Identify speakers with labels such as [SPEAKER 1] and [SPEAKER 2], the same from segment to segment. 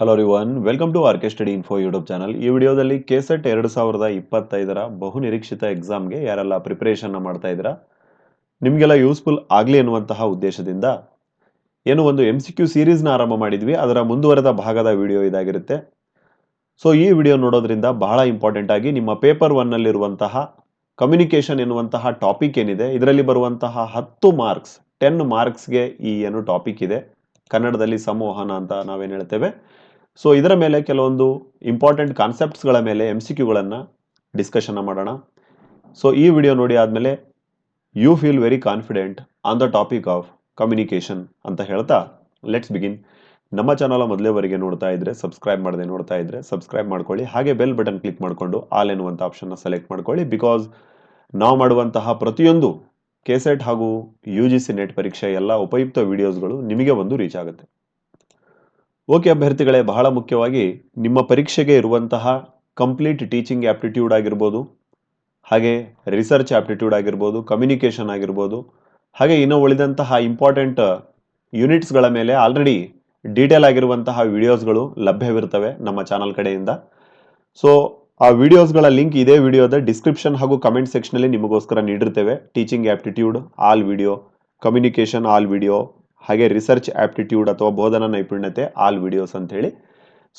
[SPEAKER 1] Hello one welcome to RK study info YouTube channel ಈ ವಿಡಿಯೋದಲ್ಲಿ KSET ಎರಡು ಸಾವಿರದ ಇಪ್ಪತ್ತೈದರ ಬಹು ನಿರೀಕ್ಷಿತ ಎಕ್ಸಾಮ್ಗೆ ಯಾರೆಲ್ಲ ಪ್ರಿಪರೇಷನ್ ಮಾಡ್ತಾ ಇದ್ದೀರಾ? ನಿಮಗೆಲ್ಲ ಯೂಸ್ಫುಲ್ ಆಗಲಿ ಎನ್ನುವಂತಹ ಉದ್ದೇಶದಿಂದ ಏನು ಒಂದು ಎಂ ಸಿ ಕ್ಯೂ ಸೀರೀಸ್ನ ಆರಂಭ ಮಾಡಿದ್ವಿ. ಅದರ ಮುಂದುವರೆದ ಭಾಗದ ವಿಡಿಯೋ ಇದಾಗಿರುತ್ತೆ. ಸೊ ಈ ವಿಡಿಯೋ ನೋಡೋದ್ರಿಂದ ಬಹಳ ಇಂಪಾರ್ಟೆಂಟ್ ಆಗಿ ನಿಮ್ಮ ಪೇಪರ್ ಒನ್ನಲ್ಲಿರುವಂತಹ ಕಮ್ಯುನಿಕೇಷನ್ ಎನ್ನುವಂತಹ ಟಾಪಿಕ್ ಏನಿದೆ, ಇದರಲ್ಲಿ ಬರುವಂತಹ ಹತ್ತು ಮಾರ್ಕ್ಸ್ ಟೆನ್ ಮಾರ್ಕ್ಸ್ಗೆ ಈ ಏನು ಟಾಪಿಕ್ ಇದೆ. ಕನ್ನಡದಲ್ಲಿ ಸಂವಹನ ಅಂತ ನಾವೇನು ಹೇಳ್ತೇವೆ. ಸೊ ಇದರ ಮೇಲೆ ಕೆಲವೊಂದು ಇಂಪಾರ್ಟೆಂಟ್ ಕಾನ್ಸೆಪ್ಟ್ಸ್ಗಳ ಮೇಲೆ ಎಂ ಸಿ ಕ್ಯೂಗಳನ್ನು ಡಿಸ್ಕಷನ್ ಮಾಡೋಣ. ಸೊ ಈ ವಿಡಿಯೋ ನೋಡಿ ಆದಮೇಲೆ you feel very confident on the topic of communication ಅಂತ ಹೇಳ್ತಾ ಲೆಟ್ಸ್ ಬಿಗಿನ್ ನಮ್ಮ ಚಾನಲ್ ಮೊದಲೇವರೆಗೆ ನೋಡ್ತಾ ಇದ್ರೆ ಸಬ್ಸ್ಕ್ರೈಬ್ ಮಾಡದೆ ನೋಡ್ತಾ ಇದ್ರೆ ಸಬ್ಸ್ಕ್ರೈಬ್ ಮಾಡ್ಕೊಳ್ಳಿ. ಹಾಗೆ ಬೆಲ್ ಬಟನ್ ಕ್ಲಿಕ್ ಮಾಡಿಕೊಂಡು ಆಲ್ ಎನ್ನುವಂಥ ಆಪ್ಷನ್ನ ಸೆಲೆಕ್ಟ್ ಮಾಡ್ಕೊಳ್ಳಿ ಬಿಕಾಸ್ ನಾವು ಮಾಡುವಂತಹ ಪ್ರತಿಯೊಂದು ಕೆಸೆಟ್ ಹಾಗೂ ಯು ಜಿ ಸಿ ನೆಟ್ ಪರೀಕ್ಷೆ ಎಲ್ಲ ಉಪಯುಕ್ತ ವಿಡಿಯೋಸ್ಗಳು ನಿಮಗೆ ಒಂದು ರೀಚ್ ಆಗುತ್ತೆ. ಓಕೆ ಅಭ್ಯರ್ಥಿಗಳೇ, ಬಹಳ ಮುಖ್ಯವಾಗಿ ನಿಮ್ಮ ಪರೀಕ್ಷೆಗೆ ಇರುವಂತಹ ಕಂಪ್ಲೀಟ್ ಟೀಚಿಂಗ್ ಆಪ್ಟಿಟ್ಯೂಡ್ ಆಗಿರ್ಬೋದು, ಹಾಗೆ ರಿಸರ್ಚ್ ಆಪ್ಟಿಟ್ಯೂಡ್ ಆಗಿರ್ಬೋದು ಕಮ್ಯುನಿಕೇಷನ್ ಆಗಿರ್ಬೋದು, ಹಾಗೆ ಇನ್ನು ಉಳಿದಂತಹ ಇಂಪಾರ್ಟೆಂಟ್ ಯೂನಿಟ್ಸ್ಗಳ ಮೇಲೆ ಆಲ್ರೆಡಿ ಡೀಟೇಲ್ ಆಗಿರುವಂತಹ ವಿಡಿಯೋಸ್ಗಳು ಲಭ್ಯವಿರ್ತವೆ ನಮ್ಮ ಚಾನಲ್ ಕಡೆಯಿಂದ. ಸೊ ಆ ವಿಡಿಯೋಸ್ಗಳ ಲಿಂಕ್ ಇದೇ ವಿಡಿಯೋದ ಡಿಸ್ಕ್ರಿಪ್ಷನ್ ಹಾಗೂ ಕಮೆಂಟ್ ಸೆಕ್ಷನಲ್ಲಿ ನಿಮಗೋಸ್ಕರ ನೀಡಿರ್ತೇವೆ. Teaching aptitude all video communication all video ಹಾಗೆ ರಿಸರ್ಚ್ ಆಪ್ಟಿಟ್ಯೂಡ್ ಅಥವಾ ಬೋಧನಾ ನೈಪುಣ್ಯತೆ ಆಲ್ ವಿಡಿಯೋಸ್ ಅಂತ ಹೇಳಿ.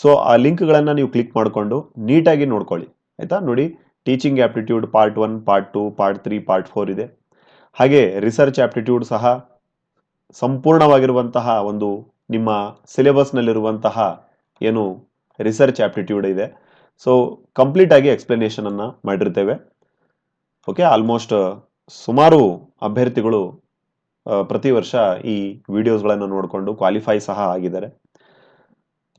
[SPEAKER 1] ಸೊ ಆ ಲಿಂಕ್ಗಳನ್ನು ನೀವು ಕ್ಲಿಕ್ ಮಾಡಿಕೊಂಡು ನೀಟಾಗಿ ನೋಡ್ಕೊಳ್ಳಿ. ಆಯಿತಾ? ನೋಡಿ teaching aptitude part one part two part three part four ಇದೆ. ಹಾಗೆ ರಿಸರ್ಚ್ ಆಪ್ಟಿಟ್ಯೂಡ್ ಸಹ ಸಂಪೂರ್ಣವಾಗಿರುವಂತಹ ಒಂದು ನಿಮ್ಮ ಸಿಲೆಬಸ್ನಲ್ಲಿರುವಂತಹ ಏನು ರಿಸರ್ಚ್ ಆಪ್ಟಿಟ್ಯೂಡ್ ಇದೆ. ಸೊ ಕಂಪ್ಲೀಟ್ ಆಗಿ ಎಕ್ಸ್ಪ್ಲನೇಷನ್ ಅನ್ನ ಮಾಡಿರ್ತೇವೆ. ಓಕೆ ಆಲ್ಮೋಸ್ಟ್ ಸುಮಾರು ಅಭ್ಯರ್ಥಿಗಳು ಪ್ರತಿ ವರ್ಷ ಈ ವಿಡಿಯೋಸ್ಗಳನ್ನು ನೋಡಿಕೊಂಡು ಕ್ವಾಲಿಫೈ ಸಹ ಆಗಿದ್ದಾರೆ.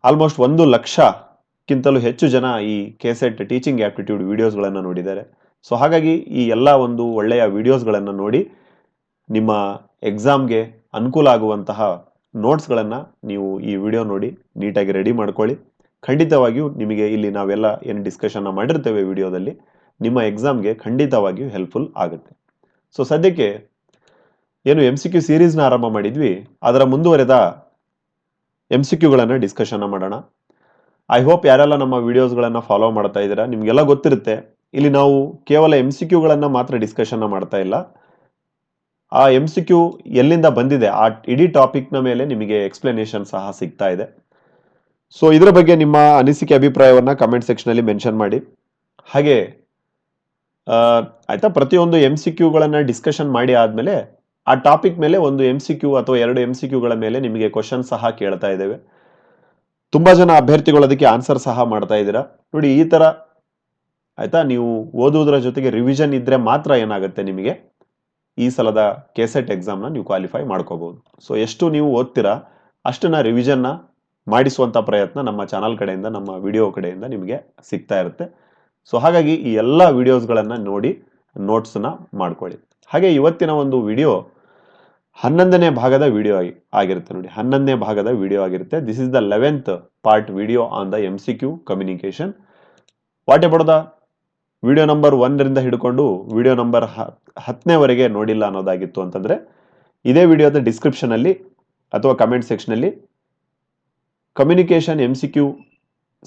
[SPEAKER 1] ಆಲ್ಮೋಸ್ಟ್ ಒಂದು ಲಕ್ಷಕ್ಕಿಂತಲೂ ಹೆಚ್ಚು ಜನ ಈ ಕೆಸೆಟ್ ಟೀಚಿಂಗ್ ಆಪ್ಟಿಟ್ಯೂಡ್ ವಿಡಿಯೋಸ್ಗಳನ್ನು ನೋಡಿದ್ದಾರೆ. ಸೊ, ಹಾಗಾಗಿ ಈ ಎಲ್ಲ ಒಂದು ಒಳ್ಳೆಯ ವಿಡಿಯೋಸ್ಗಳನ್ನು ನೋಡಿ ನಿಮ್ಮ ಎಕ್ಸಾಮ್ಗೆ ಅನುಕೂಲ ಆಗುವಂತಹ ನೋಟ್ಸ್ಗಳನ್ನು ನೀವು ಈ ವಿಡಿಯೋ ನೋಡಿ ನೀಟಾಗಿ ರೆಡಿ ಮಾಡ್ಕೊಳ್ಳಿ. ಖಂಡಿತವಾಗಿಯೂ ನಿಮಗೆ ಇಲ್ಲಿ ನಾವೆಲ್ಲ ಏನು ಡಿಸ್ಕಷನ್ನ ಮಾಡಿರ್ತೇವೆ ವಿಡಿಯೋದಲ್ಲಿ, ನಿಮ್ಮ ಎಕ್ಸಾಮ್ಗೆ ಖಂಡಿತವಾಗಿಯೂ ಹೆಲ್ಪ್ಫುಲ್ ಆಗುತ್ತೆ. ಸೊ, ಸದ್ಯಕ್ಕೆ ಏನು ಎಂ ಸಿ ಕ್ಯೂ ಸೀರೀಸ್ನ ಆರಂಭ ಮಾಡಿದ್ವಿ. ಅದರ ಮುಂದುವರೆದ ಎಂ ಸಿ ಕ್ಯೂಗಳನ್ನು ಡಿಸ್ಕಷನ್ ಮಾಡೋಣ. ಐ ಹೋಪ್ ಯಾರೆಲ್ಲ ನಮ್ಮ ವೀಡಿಯೋಸ್ಗಳನ್ನು ಫಾಲೋ ಮಾಡ್ತಾ ಇದ್ದೀರಾ, ನಿಮಗೆಲ್ಲ ಗೊತ್ತಿರುತ್ತೆ. ಇಲ್ಲಿ ನಾವು ಕೇವಲ ಎಂ ಸಿ ಕ್ಯೂಗಳನ್ನು ಮಾತ್ರ ಡಿಸ್ಕಷನ್ ಮಾಡ್ತಾ ಇಲ್ಲ. ಆ ಎಂ ಸಿ ಕ್ಯೂ ಎಲ್ಲಿಂದ ಬಂದಿದೆ, ಆ ಇಡೀ ಟಾಪಿಕ್ನ ಮೇಲೆ ನಿಮಗೆ ಎಕ್ಸ್ಪ್ಲನೇಷನ್ ಸಹ ಸಿಗ್ತಾ ಇದೆ. ಸೊ ಇದರ ಬಗ್ಗೆ ನಿಮ್ಮ ಅನಿಸಿಕೆ, ಅಭಿಪ್ರಾಯವನ್ನು ಕಮೆಂಟ್ ಸೆಕ್ಷನಲ್ಲಿ ಮೆನ್ಷನ್ ಮಾಡಿ. ಹಾಗೆ ಆಯ್ತಾ, ಪ್ರತಿಯೊಂದು ಎಂ ಸಿ ಕ್ಯೂಗಳನ್ನು ಡಿಸ್ಕಷನ್ ಮಾಡಿ ಆದ್ಮೇಲೆ ಆ ಟಾಪಿಕ್ ಮೇಲೆ ಒಂದು ಎಂ ಸಿ ಕ್ಯೂ ಅಥವಾ ಎರಡು ಎಂ ಸಿ ಕ್ಯೂಗಳ ಮೇಲೆ ನಿಮಗೆ ಕ್ವಶನ್ ಸಹ ಕೇಳ್ತಾ ಇದ್ದೇವೆ. ತುಂಬಾ ಜನ ಅಭ್ಯರ್ಥಿಗಳು ಅದಕ್ಕೆ ಆನ್ಸರ್ ಸಹ ಮಾಡ್ತಾ ಇದ್ದೀರಾ. ನೋಡಿ, ಈ ತರ ಆಯಿತಾ, ನೀವು ಓದುವುದರ ಜೊತೆಗೆ ರಿವಿಷನ್ ಇದ್ದರೆ ಮಾತ್ರ ಏನಾಗುತ್ತೆ ನಿಮಗೆ? ಈ ಸಲದ ಕೆಸೆಟ್ ಎಕ್ಸಾಮ್ನ ನೀವು ಕ್ವಾಲಿಫೈ ಮಾಡ್ಕೋಬಹುದು ಸೊ ಎಷ್ಟು ನೀವು ಓದ್ತೀರಾ, ಅಷ್ಟನ್ನ ರಿವಿಷನ್ನ ಮಾಡಿಸುವಂತ ಪ್ರಯತ್ನ ನಮ್ಮ ಚಾನಲ್ ಕಡೆಯಿಂದ, ನಮ್ಮ ವಿಡಿಯೋ ಕಡೆಯಿಂದ ನಿಮಗೆ ಸಿಗ್ತಾ ಇರುತ್ತೆ. ಸೊ ಹಾಗಾಗಿ ಈ ಎಲ್ಲ ವಿಡಿಯೋಸ್ಗಳನ್ನು ನೋಡಿ ನೋಟ್ಸನ್ನ ಮಾಡ್ಕೊಳ್ಳಿ. ಹಾಗೆ ಇವತ್ತಿನ ಒಂದು ವಿಡಿಯೋ ಹನ್ನೊಂದನೇ ಭಾಗದ ವಿಡಿಯೋ ಆಗಿ ಆಗಿರುತ್ತೆ ನೋಡಿ. ಹನ್ನೊಂದನೇ ಭಾಗದ ವಿಡಿಯೋ ಆಗಿರುತ್ತೆ. This is the eleventh part video on the M C Q communication what Baroda video number ಒಂದರಿಂದ ಹಿಡ್ಕೊಂಡು ವಿಡಿಯೋ ನಂಬರ್ ಹತ್ತನೇವರೆಗೆ ನೋಡಿಲ್ಲ ಅನ್ನೋದಾಗಿತ್ತು ಅಂತಂದ್ರೆ ಇದೇ ವಿಡಿಯೋದ ಡಿಸ್ಕ್ರಿಪ್ಷನ್ ಅಲ್ಲಿ ಅಥವಾ ಕಮೆಂಟ್ ಸೆಕ್ಷನ್ ಅಲ್ಲಿ communication M C Q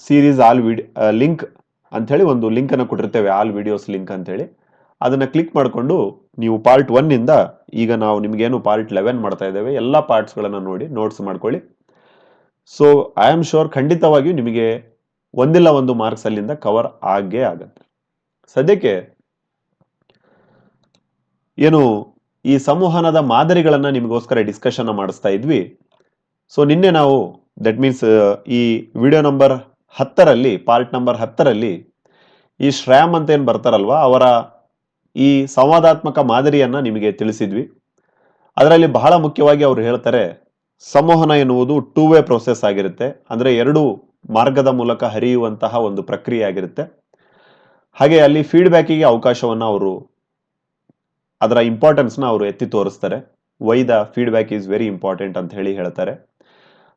[SPEAKER 1] series all video link ಅಂಥೇಳಿ ಒಂದು ಲಿಂಕ್ ಅನ್ನು ಕೊಟ್ಟಿರ್ತೇವೆ. ಆಲ್ ವಿಡಿಯೋಸ್ ಲಿಂಕ್ ಅಂತೇಳಿ ಅದನ್ನ ಕ್ಲಿಕ್ ಮಾಡಿಕೊಂಡು ನೀವು ಪಾರ್ಟ್ ಒನ್ನಿಂದ ಈಗ ನಾವು ನಿಮಗೇನು ಪಾರ್ಟ್ ಲೆವೆನ್ ಮಾಡ್ತಾ ಇದ್ದೇವೆ, ಎಲ್ಲ ಪಾರ್ಟ್ಸ್ಗಳನ್ನು ನೋಡಿ ನೋಟ್ಸ್ ಮಾಡ್ಕೊಳ್ಳಿ. ಸೊ ಐ ಆಮ್ ಶೋರ್ ಖಂಡಿತವಾಗಿಯೂ ನಿಮಗೆ ಒಂದಿಲ್ಲ ಒಂದು ಮಾರ್ಕ್ಸ್ ಅಲ್ಲಿಂದ ಕವರ್ ಆಗೇ ಆಗತ್ತೆ. ಸದ್ಯಕ್ಕೆ ಏನು ಈ ಸಂವಹನದ ಮಾದರಿಗಳನ್ನು ನಿಮಗೋಸ್ಕರ ಡಿಸ್ಕಷನ್ ಮಾಡಿಸ್ತಾ ಇದ್ವಿ. ಸೊ ನಿನ್ನೆ ನಾವು ದಟ್ ಮೀನ್ಸ್ ಈ ವಿಡಿಯೋ ನಂಬರ್ ಹತ್ತರಲ್ಲಿ ಪಾರ್ಟ್ ನಂಬರ್ ಹತ್ತರಲ್ಲಿ ಈ ಶ್ರ್ಯಾಮ್ ಅಂತ ಏನು ಬರ್ತಾರಲ್ವಾ, ಅವರ ಈ ಸಂವಾದಾತ್ಮಕ ಮಾದರಿಯನ್ನ ನಿಮಗೆ ತಿಳಿಸಿದ್ವಿ. ಅದರಲ್ಲಿ ಬಹಳ ಮುಖ್ಯವಾಗಿ ಅವರು ಹೇಳ್ತಾರೆ, ಸಂವಹನ ಎನ್ನುವುದು ಟೂ ವೇ ಪ್ರೊಸೆಸ್ ಆಗಿರುತ್ತೆ. ಅಂದ್ರೆ ಎರಡು ಮಾರ್ಗದ ಮೂಲಕ ಹರಿಯುವಂತಹ ಒಂದು ಪ್ರಕ್ರಿಯೆ ಆಗಿರುತ್ತೆ. ಹಾಗೆ ಅಲ್ಲಿ ಫೀಡ್ಬ್ಯಾಕಿಗೆ ಅವಕಾಶವನ್ನ ಅವರು, ಅದರ ಇಂಪಾರ್ಟೆನ್ಸ್ನ ಅವರು ಎತ್ತಿ ತೋರಿಸ್ತಾರೆ. Why the feedback is very important ಅಂತ ಹೇಳಿ ಹೇಳ್ತಾರೆ.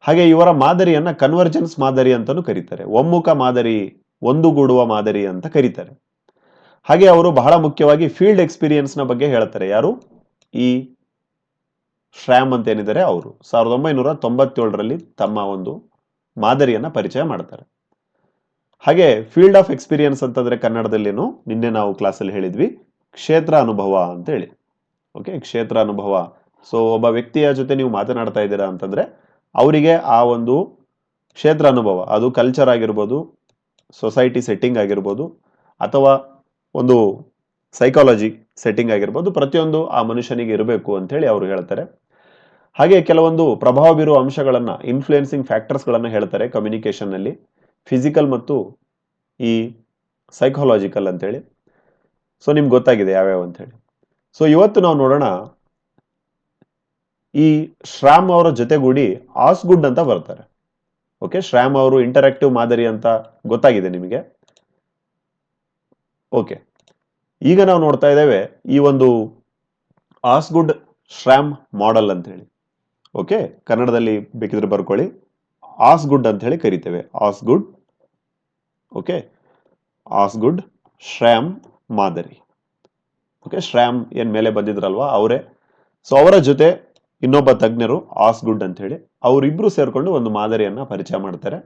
[SPEAKER 1] ಹಾಗೆ ಇವರ ಮಾದರಿಯನ್ನ ಕನ್ವರ್ಜೆನ್ಸ್ ಮಾದರಿ ಅಂತಲೂ ಕರೀತಾರೆ. ಒಮ್ಮುಖ ಮಾದರಿ, ಒಂದುಗೂಡುವ ಮಾದರಿ ಅಂತ ಕರೀತಾರೆ. ಹಾಗೆ ಅವರು ಬಹಳ ಮುಖ್ಯವಾಗಿ ಫೀಲ್ಡ್ ಎಕ್ಸ್ಪೀರಿಯನ್ಸ್ನ ಬಗ್ಗೆ ಹೇಳ್ತಾರೆ. ಯಾರು? ಈ ಶ್ರ್ಯಾಮ್ ಅಂತ ಏನಿದ್ದಾರೆ ಅವರು. ಸಾವಿರದ ಒಂಬೈನೂರ ತೊಂಬತ್ತೇಳರಲ್ಲಿ ತಮ್ಮ ಒಂದು ಮಾದರಿಯನ್ನ ಪರಿಚಯ ಮಾಡ್ತಾರೆ. ಹಾಗೆ ಫೀಲ್ಡ್ ಆಫ್ ಎಕ್ಸ್ಪೀರಿಯನ್ಸ್ ಅಂತಂದ್ರೆ ಕನ್ನಡದಲ್ಲೇನು? ನಿನ್ನೆ ನಾವು ಕ್ಲಾಸಲ್ಲಿ ಹೇಳಿದ್ವಿ. ಕ್ಷೇತ್ರ ಅನುಭವ ಅಂತ ಹೇಳಿ ಓಕೆ ಕ್ಷೇತ್ರ ಅನುಭವ. ಸೊ ಒಬ್ಬ ವ್ಯಕ್ತಿಯ ಜೊತೆ ನೀವು ಮಾತನಾಡ್ತಾ ಇದ್ದೀರಾ ಅಂತಂದ್ರೆ, ಅವರಿಗೆ ಆ ಒಂದು ಕ್ಷೇತ್ರ ಅನುಭವ, ಅದು ಕಲ್ಚರ್ ಆಗಿರ್ಬೋದು ಸೊಸೈಟಿ ಸೆಟ್ಟಿಂಗ್ ಆಗಿರ್ಬೋದು, ಅಥವಾ ಒಂದು ಸೈಕಾಲಜಿ ಸೆಟ್ಟಿಂಗ್ ಆಗಿರ್ಬೋದು, ಪ್ರತಿಯೊಂದು ಆ ಮನುಷ್ಯನಿಗೆ ಇರಬೇಕು ಅಂತ ಹೇಳಿ ಅವರು ಹೇಳ್ತಾರೆ. ಹಾಗೆ ಕೆಲವೊಂದು ಪ್ರಭಾವ ಬೀರುವ ಅಂಶಗಳನ್ನು ಇನ್ಫ್ಲುಯೆನ್ಸಿಂಗ್ ಫ್ಯಾಕ್ಟರ್ಸ್ಗಳನ್ನು ಹೇಳ್ತಾರೆ ಕಮ್ಯುನಿಕೇಶನ್ನಲ್ಲಿ. ಫಿಸಿಕಲ್ ಮತ್ತು ಈ ಸೈಕಾಲಜಿಕಲ್ ಅಂತೇಳಿ ಸೊ ನಿಮ್ಗೆ ಗೊತ್ತಾಗಿದೆ ಯಾವ್ಯಾವ ಅಂತ ಹೇಳಿ ಸೊ ಇವತ್ತು ನಾವು ನೋಡೋಣ ಈ ಶ್ರಾಮ್ ಅವರ ಜೊತೆಗೂಡಿ ಆಸ್ಗುಡ್ ಅಂತ ಬರ್ತಾರೆ. ಓಕೆ ಶ್ರಾಮ್ ಅವರು ಇಂಟರಾಕ್ಟಿವ್ ಮಾದರಿ ಅಂತ ಗೊತ್ತಾಗಿದೆ ನಿಮಗೆ. ಓಕೆ ಈಗ ನಾವು ನೋಡ್ತಾ ಇದ್ದೇವೆ ಈ ಒಂದು ಆಸ್ಗುಡ್ ಶ್ರಾಮ್ ಮಾಡೆಲ್ ಅಂತ ಹೇಳಿ ಓಕೆ ಕನ್ನಡದಲ್ಲಿ ಬೇಕಿದ್ರೆ ಬರ್ಕೊಳ್ಳಿ. ಆಸ್ಗುಡ್ ಅಂತ ಹೇಳಿ ಕರಿತೇವೆ. ಆಸ್ಗುಡ್ ಓಕೆ ಆಸ್ಗುಡ್ ಶ್ರಾಮ್ ಮಾದರಿ. ಓಕೆ ಶ್ರಾಮ್ ಏನ್ ಮೇಲೆ ಬಂದಿದ್ರಲ್ವಾ? ಅವರೇ. ಸೊ ಅವರ ಜೊತೆ ಇನ್ನೊಬ್ಬ ತಜ್ಞರು ಆಸ್ಗುಡ್ ಅಂತ ಹೇಳಿ ಅವರಿಬ್ರು ಸೇರ್ಕೊಂಡು ಒಂದು ಮಾದರಿಯನ್ನ ಪರಿಚಯ ಮಾಡ್ತಾರೆ.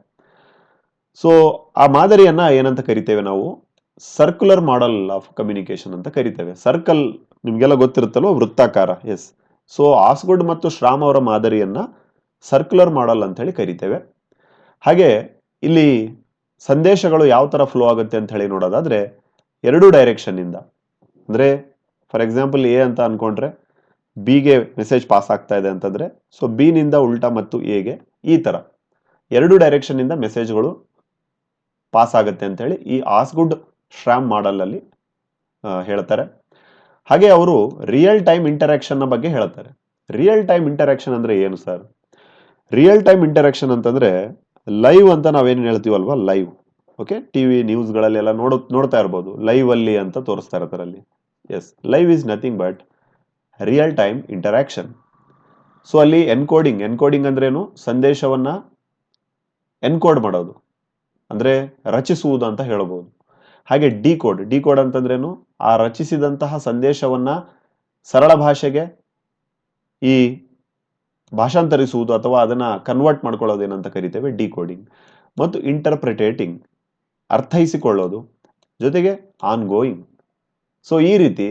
[SPEAKER 1] ಸೊ ಆ ಮಾದರಿಯನ್ನ ಏನಂತ ಕರಿತೇವೆ ನಾವು? ಸರ್ಕ್ಯುಲರ್ ಮಾಡಲ್ ಆಫ್ ಕಮ್ಯುನಿಕೇಶನ್ ಅಂತ ಕರಿತೇವೆ. ಸರ್ಕಲ್ ನಿಮಗೆಲ್ಲ ಗೊತ್ತಿರುತ್ತಲ್ವ? ವೃತ್ತಾಕಾರ. ಎಸ್ ಸೊ ಆಸ್ಗುಡ್ ಮತ್ತು ಶ್ರಾಮ್ ಅವರ ಮಾದರಿಯನ್ನ ಸರ್ಕ್ಯುಲರ್ ಮಾಡಲ್ ಅಂತ ಹೇಳಿ ಕರಿತೇವೆ. ಹಾಗೆ ಇಲ್ಲಿ ಸಂದೇಶಗಳು ಯಾವ ತರ ಫ್ಲೋ ಆಗುತ್ತೆ ಅಂತ ಹೇಳಿ ನೋಡೋದಾದ್ರೆ ಎರಡು ಡೈರೆಕ್ಷನ್ ಇಂದ ಅಂದ್ರೆ ಫಾರ್ ಎಕ್ಸಾಂಪಲ್ ಎ ಅಂತ ಅನ್ಕೊಂಡ್ರೆ ಬಿಗೆ ಮೆಸೇಜ್ ಪಾಸ್ ಆಗ್ತಾ ಇದೆ ಅಂತಂದ್ರೆ ಸೊ ಬಿ ನಿಂದ ಉಲ್ಟಾ ಮತ್ತು ಎಗೆ ಈ ತರ. ಎರಡು ಡೈರೆಕ್ಷನ್ ಇಂದ ಮೆಸೇಜ್ಗಳು ಪಾಸ್ ಆಗುತ್ತೆ ಅಂತ ಹೇಳಿ ಈ ಆಸ್ಗುಡ್ ಶ್ರಾಮ್ ಮಾಡೆಲ್ ಅಲ್ಲಿ ಹೇಳ್ತಾರೆ. ಹಾಗೆ ಅವರು ರಿಯಲ್ ಟೈಮ್ ಇಂಟರಾಕ್ಷನ್ನ ಬಗ್ಗೆ ಹೇಳ್ತಾರೆ. ರಿಯಲ್ ಟೈಮ್ ಇಂಟರಾಕ್ಷನ್ ಅಂದ್ರೆ ಏನು ಸರ್? ರಿಯಲ್ ಟೈಮ್ ಇಂಟರಾಕ್ಷನ್ ಅಂತಂದ್ರೆ ಲೈವ್ ಅಂತ ನಾವೇನು ಹೇಳ್ತೀವಲ್ವ? ಲೈವ್ ಓಕೆ ಟಿ ಟಿವಿ ನ್ಯೂಸ್ಗಳಲ್ಲೆಲ್ಲ ನೋಡ, ನೋಡ್ತಾ ಇರ್ಬೋದು. ಲೈವ್ ಅಲ್ಲಿ ಅಂತ ತೋರಿಸ್ತಾ ಇರ್ತಾರೆ ಅಲ್ಲಿ yes live is nothing but real time interaction so ಅಲ್ಲಿ ಎನ್ಕೋಡಿಂಗ್ ಎನ್ಕೋಡಿಂಗ್ ಅಂದ್ರೇನು ಸಂದೇಶವನ್ನ ಎನ್ಕೋಡ್ ಮಾಡೋದು. ಅಂದ್ರೆ ರಚಿಸುವುದು ಅಂತ ಹೇಳಬಹುದು ಹಾಗೆ ಡಿ ಕೋಡ್ ಡಿ ಕೋಡ್ ಅಂತಂದ್ರೇನು? ಆ ರಚಿಸಿದಂತಹ ಸಂದೇಶವನ್ನ ಸರಳ ಭಾಷೆಗೆ ಈ ಭಾಷಾಂತರಿಸುವುದು ಅಥವಾ ಅದನ್ನ ಕನ್ವರ್ಟ್ ಮಾಡ್ಕೊಳ್ಳೋದು ಏನಂತ ಕರಿತೇವೆ ಡಿ ಕೋಡಿಂಗ್ ಮತ್ತು ಇಂಟರ್ಪ್ರಿಟೇಟಿಂಗ್ ಅರ್ಥೈಸಿಕೊಳ್ಳೋದು. ಜೊತೆಗೆ ಆನ್ ಗೋಯಿಂಗ್ ಸೊ ಈ ರೀತಿ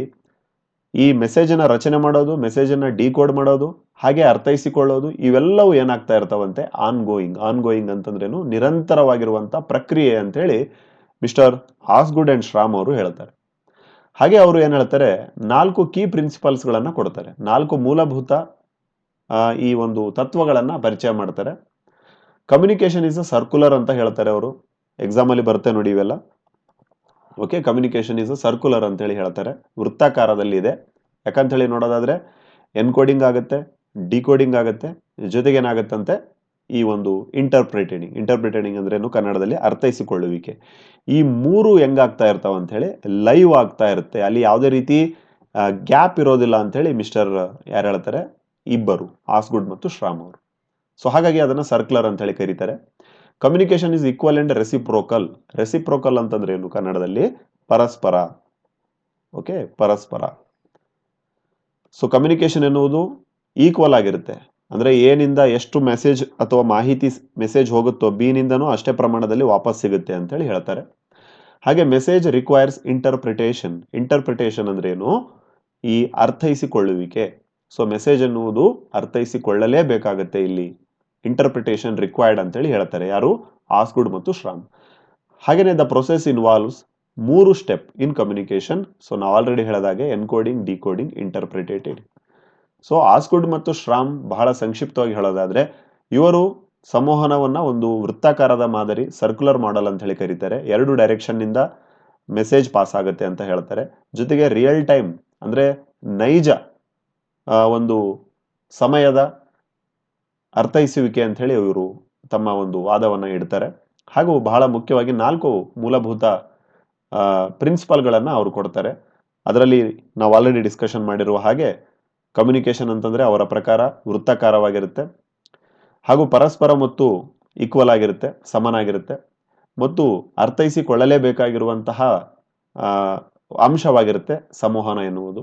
[SPEAKER 1] ಈ ಮೆಸೇಜನ್ನು ರಚನೆ ಮಾಡೋದು ಮೆಸೇಜನ್ನು ಡಿಕೋಡ್ ಮಾಡೋದು, ಹಾಗೆ ಅರ್ಥೈಸಿಕೊಳ್ಳೋದು, ಇವೆಲ್ಲವೂ ಏನಾಗ್ತಾ ಇರ್ತಾವಂತೆ? ಆನ್ ಗೋಯಿಂಗ್ ಆನ್ ಗೋಯಿಂಗ್ ಅಂತಂದ್ರೇನು? ನಿರಂತರವಾಗಿರುವಂತ ಪ್ರಕ್ರಿಯೆ ಅಂತೇಳಿ ಮಿಸ್ಟರ್ ಹಾಸ್ಗುಡ್ ಅಂಡ್ ಶ್ರಾಮ್ ಅವರು ಹೇಳ್ತಾರೆ ಹಾಗೆ ಅವರು ಏನು ಹೇಳ್ತಾರೆ? ನಾಲ್ಕು ಕೀ ಪ್ರಿನ್ಸಿಪಲ್ಸ್ಗಳನ್ನು ಕೊಡ್ತಾರೆ ನಾಲ್ಕು ಮೂಲಭೂತ ಈ ಒಂದು ತತ್ವಗಳನ್ನು ಪರಿಚಯ ಮಾಡ್ತಾರೆ. ಕಮ್ಯುನಿಕೇಷನ್ ಇಸ್ ಅ ಸರ್ಕ್ಯುಲರ್ ಅಂತ ಹೇಳ್ತಾರೆ ಅವರು. ಎಕ್ಸಾಮಲ್ಲಿ ಬರುತ್ತೆ ನೋಡಿ ಇವೆಲ್ಲ. Okay communication is a circular ಅಂತ ಹೇಳಿ ಹೇಳ್ತಾರೆ. ವೃತ್ತಾಕಾರದಲ್ಲಿ ಇದೆ. ಯಾಕಂತ ಹೇಳಿ ನೋಡೋದಾದ್ರೆ ಎನ್ಕೋಡಿಂಗ್ ಆಗುತ್ತೆ, ಡಿಕೋಡಿಂಗ್ ಆಗುತ್ತೆ ಜೊತೆಗೆ ಏನಾಗುತ್ತಂತೆ ಈ ಒಂದು ಇಂಟರ್ಪ್ರಿಟೇಟಿಂಗ್ ಇಂಟರ್ಪ್ರಿಟೇಟಿಂಗ್ ಅಂದ್ರೇನು ಕನ್ನಡದಲ್ಲಿ ಅರ್ಥೈಸಿಕೊಳ್ಳುವಿಕೆ. ಈ ಮೂರು ಹೆಂಗಾಗ್ತಾ ಇರ್ತಾವ ಅಂತ ಹೇಳಿ ಲೈವ್ ಆಗ್ತಾ ಇರುತ್ತೆ. ಅಲ್ಲಿ ಯಾವುದೇ ರೀತಿ ಗ್ಯಾಪ್ ಇರೋದಿಲ್ಲ ಅಂತ ಹೇಳಿ ಮಿಸ್ಟರ್ ಯಾರು ಹೇಳ್ತಾರೆ? ಇಬ್ಬರು ಆಸ್ಗುಡ್ ಮತ್ತು ಶ್ರಾಮ್ ಅವರು. ಸೊ ಹಾಗಾಗಿ ಅದನ್ನ ಸರ್ಕ್ಯುಲರ್ ಅಂತ ಹೇಳಿ ಕರೀತಾರೆ. Communication is equal and reciprocal reciprocal ಅಂತಂದ್ರೆ ಏನು ಕನ್ನಡದಲ್ಲಿ? ಪರಸ್ಪರ. ಓಕೆ ಪರಸ್ಪರ. ಸೊ ಕಮ್ಯುನಿಕೇಶನ್ ಎನ್ನುವುದು ಈಕ್ವಲ್ ಆಗಿರುತ್ತೆ. ಅಂದ್ರೆ ಏನಿಂದ ಎಷ್ಟು ಮೆಸೇಜ್ ಅಥವಾ ಮಾಹಿತಿ ಮೆಸೇಜ್ ಹೋಗುತ್ತೋ ಬಿ ನಿಂದನೂ ಅಷ್ಟೇ ಪ್ರಮಾಣದಲ್ಲಿ ವಾಪಸ್ ಸಿಗುತ್ತೆ ಅಂತೇಳಿ ಹೇಳ್ತಾರೆ. ಹಾಗೆ ಮೆಸೇಜ್ ರಿಕ್ವೈರ್ಸ್ ಇಂಟರ್ಪ್ರಿಟೇಷನ್. ಇಂಟರ್ಪ್ರಿಟೇಷನ್ ಅಂದ್ರೆ ಏನು ಈ ಅರ್ಥೈಸಿಕೊಳ್ಳುವಿಕೆ. ಸೊ ಮೆಸೇಜ್ ಅನ್ನುವುದು ಅರ್ಥೈಸಿಕೊಳ್ಳಲೇಬೇಕಾಗತ್ತೆ ಇಲ್ಲಿ. ಇಂಟರ್ಪ್ರಿಟೇಷನ್ ರಿಕ್ವೈರ್ಡ್ ಅಂತೇಳಿ ಹೇಳ್ತಾರೆ. ಯಾರು? ಆಸ್ಗುಡ್ ಮತ್ತು ಶ್ರಾಮ್. ಹಾಗೇನೆ ದ ಪ್ರೊಸೆಸ್ ಇನ್ವಾಲ್ವ್ಸ್ ಮೂರು ಸ್ಟೆಪ್ ಇನ್ ಕಮ್ಯುನಿಕೇಷನ್. ಸೊ ನಾವು ಆಲ್ರೆಡಿ ಹೇಳಿದಾಗೆ encoding, decoding, interpretated. So Osgood ಮತ್ತು ಶ್ರಾಮ್ ಬಹಳ ಸಂಕ್ಷಿಪ್ತವಾಗಿ ಹೇಳೋದಾದ್ರೆ, ಇವರು ಸಂವಹನವನ್ನ ಒಂದು ವೃತ್ತಾಕಾರದ ಮಾದರಿ ಸರ್ಕ್ಯುಲರ್ ಮಾಡೆಲ್ ಅಂತ ಹೇಳಿ ಕರೀತಾರೆ. ಎರಡು ಡೈರೆಕ್ಷನ್ನಿಂದ ಮೆಸೇಜ್ ಪಾಸ್ ಆಗುತ್ತೆ ಅಂತ ಹೇಳ್ತಾರೆ. ಜೊತೆಗೆ ರಿಯಲ್ ಟೈಮ್ ಅಂದ್ರೆ ನೈಜ ಒಂದು ಸಮಯದ ಅರ್ಥೈಸುವಿಕೆ ಅಂತ ಹೇಳಿ ಇವರು ತಮ್ಮ ಒಂದು ವಾದವನ್ನ ಇಡ್ತಾರೆ. ಹಾಗೂ ಬಹಳ ಮುಖ್ಯವಾಗಿ ನಾಲ್ಕು ಮೂಲಭೂತ ಪ್ರಿನ್ಸಿಪಲ್ಗಳನ್ನ ಅವರು ಕೊಡ್ತಾರೆ. ಅದರಲ್ಲಿ ನಾವು ಆಲ್ರೆಡಿ ಡಿಸ್ಕಷನ್ ಮಾಡಿರುವ ಹಾಗೆ ಕಮ್ಯುನಿಕೇಶನ್ ಅಂತಂದರೆ ಅವರ ಪ್ರಕಾರ ವೃತ್ತಾಕಾರವಾಗಿರುತ್ತೆ. ಹಾಗೂ ಪರಸ್ಪರ ಮತ್ತು ಈಕ್ವಲ್ ಆಗಿರುತ್ತೆ ಸಮನಾಗಿರುತ್ತೆ ಮತ್ತು ಅರ್ಥೈಸಿಕೊಳ್ಳಲೇಬೇಕಾಗಿರುವಂತಹ ಅಂಶವಾಗಿರುತ್ತೆ ಸಂವಹನ ಎನ್ನುವುದು.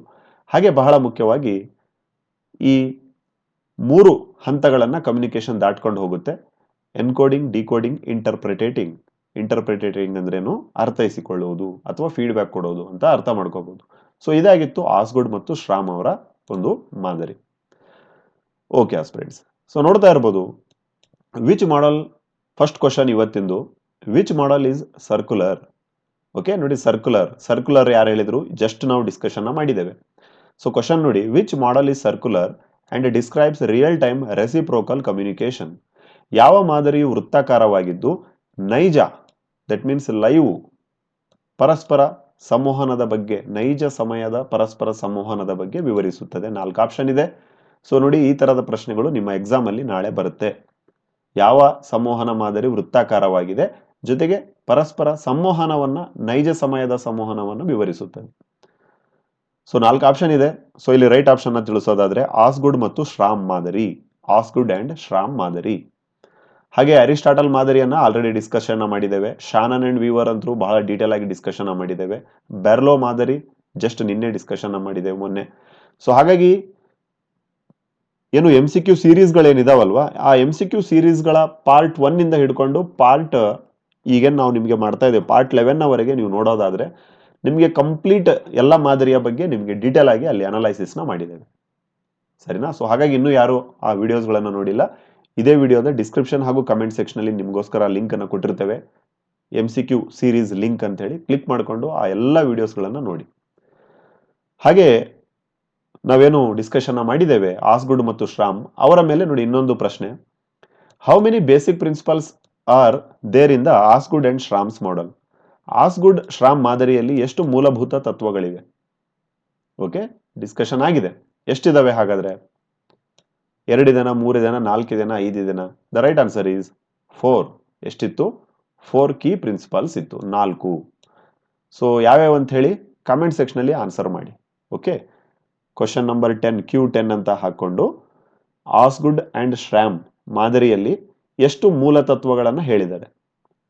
[SPEAKER 1] ಹಾಗೆ ಬಹಳ ಮುಖ್ಯವಾಗಿ ಈ ಮೂರು ಹಂತಗಳನ್ನು ಕಮ್ಯುನಿಕೇಶನ್ ದಾಟ್ಕೊಂಡು ಹೋಗುತ್ತೆ. ಎನ್ಕೋಡಿಂಗ್ ಡಿಕೋಡಿಂಗ್ ಇಂಟರ್ಪ್ರಿಟೇಟಿಂಗ್ ಇಂಟರ್ಪ್ರಿಟೇಟಿಂಗ್ ಅಂದ್ರೇನು? ಅರ್ಥೈಸಿಕೊಳ್ಳುವುದು ಅಥವಾ ಫೀಡ್ಬ್ಯಾಕ್ ಕೊಡೋದು ಅಂತ ಅರ್ಥ ಮಾಡ್ಕೋಬಹುದು ಸೊ ಇದಾಗಿತ್ತು ಆಸ್ಗುಡ್ ಮತ್ತು ಶ್ರಾಮ್ ಅವರ ಒಂದು ಮಾದರಿ. ಓಕೆ ಆಸ್ಪಿರೆಂಟ್ಸ್ ಸೊ ನೋಡ್ತಾ ಇರ್ಬೋದು which model first question ಇವತ್ತಿಂದು which model is circular okay ನೋಡಿ ಸರ್ಕ್ಯುಲರ್ ಸರ್ಕ್ಯುಲರ್ ಯಾರು ಹೇಳಿದ್ರು? ಜಸ್ಟ್ ನಾವು ಡಿಸ್ಕಷನ್ ಮಾಡಿದ್ದೇವೆ. ಸೊ ಕ್ವಶನ್ ನೋಡಿ which model is circular and describes real time reciprocal communication ಯಾವ ಮಾದರಿಯು ವೃತ್ತಾಕಾರವಾಗಿದ್ದು ನೈಜ ದಟ್ ಮೀನ್ಸ್ ಲೈವ್ ಪರಸ್ಪರ ಸಂವಹನದ ಬಗ್ಗೆ, ನೈಜ ಸಮಯದ ಪರಸ್ಪರ ಸಂವಹನದ ಬಗ್ಗೆ ವಿವರಿಸುತ್ತದೆ. ನಾಲ್ಕು ಆಪ್ಷನ್ ಇದೆ. ಸೊ ನೋಡಿ ಈ ತರದ ಪ್ರಶ್ನೆಗಳು ನಿಮ್ಮ ಎಕ್ಸಾಮ್ ಅಲ್ಲಿ ನಾಳೆ ಬರುತ್ತೆ. ಯಾವ ಸಂವಹನ ಮಾದರಿ ವೃತ್ತಾಕಾರವಾಗಿದೆ? ಜೊತೆಗೆ ಪರಸ್ಪರ ಸಂವಹನವನ್ನ ನೈಜ ಸಮಯದ ಸಂವಹನವನ್ನು ವಿವರಿಸುತ್ತದೆ. ಸೊ ನಾಲ್ಕು ಆಪ್ಷನ್ ಇದೆ. ಸೊ ಇಲ್ಲಿ ರೈಟ್ ಆಪ್ಷನ್ ತಿಳಿಸೋದಾದ್ರೆ ಆಸ್ಗುಡ್ ಮತ್ತು ಶ್ರಾಮ್ ಮಾದರಿ. ಆಸ್ಗುಡ್ ಅಂಡ್ ಶ್ರಾಮ್ ಮಾದರಿ. ಹಾಗೆ ಅರಿಸ್ಟಾಟಲ್ ಮಾದರಿಯನ್ನ ಆಲ್ರೆಡಿ ಡಿಸ್ಕಷನ್ ಮಾಡಿದ್ದೇವೆ. ಶಾನನ್ ಅಂಡ್ ವೀವರ್ ಅಂತೂ ಬಹಳ ಡೀಟೇಲ್ ಆಗಿ ಡಿಸ್ಕಷನ್ ಮಾಡಿದ್ದೇವೆ. ಬೆರ್ಲೋ ಮಾದರಿ ಜಸ್ಟ್ ನಿನ್ನೆ ಡಿಸ್ಕಷನ್ ಮಾಡಿದ್ದೇವೆ ಮೊನ್ನೆ. ಸೊ ಹಾಗಾಗಿ ಏನು ಎಂ ಸಿ ಕ್ಯೂ ಸೀರೀಸ್ಗಳೇನಿದಾವಲ್ವಾ ಆ ಎಂ ಸಿ ಕ್ಯೂ ಸೀರೀಸ್ಗಳ ಪಾರ್ಟ್ ಒನ್ನಿಂದ ಹಿಡ್ಕೊಂಡು ಪಾರ್ಟ್ ಈಗೇನು ನಾವು ನಿಮಗೆ ಮಾಡ್ತಾ ಇದ್ದೇವೆ. ಪಾರ್ಟ್ ಲೆವೆನ್ ಅವರೆಗೆ ನೀವು ನೋಡೋದಾದ್ರೆ ನಿಮಗೆ ಕಂಪ್ಲೀಟ್ ಎಲ್ಲ ಮಾದರಿಯ ಬಗ್ಗೆ ನಿಮಗೆ ಡೀಟೇಲ್ ಆಗಿ ಅಲ್ಲಿ ಅನಲೈಸಿಸ್ನ ಮಾಡಿದ್ದೇವೆ. ಸರಿನಾ? ಸೊ ಹಾಗಾಗಿ ಇನ್ನೂ ಯಾರು ಆ ವಿಡಿಯೋಸ್ಗಳನ್ನು ನೋಡಿಲ್ಲ. ಇದೇ ವಿಡಿಯೋದ ಡಿಸ್ಕ್ರಿಪ್ಷನ್ ಹಾಗೂ ಕಮೆಂಟ್ ಸೆಕ್ಷನಲ್ಲಿ ನಿಮಗೋಸ್ಕರ ಲಿಂಕನ್ನು ಕೊಟ್ಟಿರ್ತೇವೆ. M C Q series link ಅಂತ ಹೇಳಿ ಕ್ಲಿಕ್ ಮಾಡಿಕೊಂಡು ಆ ಎಲ್ಲ ವಿಡಿಯೋಸ್ಗಳನ್ನು ನೋಡಿ. ಹಾಗೆ ನಾವೇನು ಡಿಸ್ಕಷನ್ ಮಾಡಿದ್ದೇವೆ, ಆಸ್ಗುಡ್ ಮತ್ತು ಶ್ರಾಮ್, ಅವರ ಮೇಲೆ ನೋಡಿ ಇನ್ನೊಂದು ಪ್ರಶ್ನೆ. How many basic principles are there in the Osgood and Schramm's model Osgood, Schramm ಮಾದರಿಯಲ್ಲಿ ಎಷ್ಟು ಮೂಲಭೂತ ತತ್ವಗಳಿವೆ? ಓಕೆ ಡಿಸ್ಕಷನ್ ಆಗಿದೆ. ಎಷ್ಟಿದಾವೆ ಹಾಗಾದ್ರೆ? ಎರಡಿದನ ದಿನ ಐದು ದಿನ. The right answer is four ಎಷ್ಟಿತ್ತು? ಫೋರ್ ಕೀ ಪ್ರಿನ್ಸಿಪಲ್ಸ್ ಇತ್ತು. ನಾಲ್ಕು. ಸೊ ಯಾವ್ಯಾವ ಅಂತ ಹೇಳಿ ಕಮೆಂಟ್ ಸೆಕ್ಷನಲ್ಲಿ ಆನ್ಸರ್ ಮಾಡಿ. Okay question number ten Q ten ಅಂತ ಹಾಕೊಂಡು ಆಸ್ಗುಡ್ ಅಂಡ್ ಶ್ರಾಮ್ ಮಾದರಿಯಲ್ಲಿ ಎಷ್ಟು ಮೂಲ ತತ್ವಗಳನ್ನು ಹೇಳಿದ್ದಾರೆ?